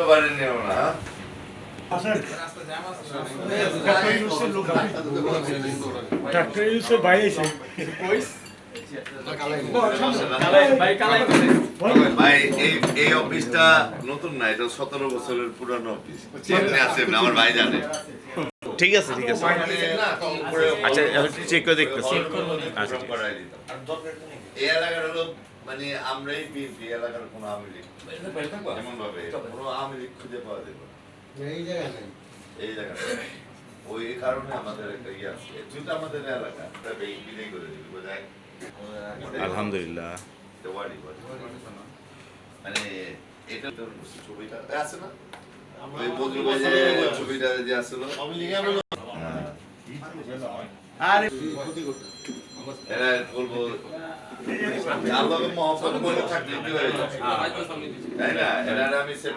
শুক্রবারে নেও না। হ্যাঁ? ডাক্তার এসে। ভাই এই এই অফিসটা নতুন না এটা সতেরো বছরের পুরানো অফিস। আছে আমার ভাই জানে। ঠিক আছে ঠিক আছে। আচ্ছা চেক করে দেখতেছি। আচ্ছা মানে আমরাই বিএনপি এলাকার কোনো আওয়ামী লীগ। এমন ভাবে কোনো আওয়ামী লীগ খুঁজে পাওয়া যাবে এই জায়গায় নাই। এই জায়গাটা ওই কারণে আমাদের একটা ইয়ে আছে। যেহেতু আমাদের এলাকা তবে এই বিদায় করে দিবি বোঝায় আলহামদুলিল্লাহ। মানে এটা তো ছবিটা আছে না? ওই বদরু যে ছবিটা যে আসলো। হ্যাঁ। বলব Allah'ın muhafazı böyle taklit ediyor. Hele, hele rami sepet.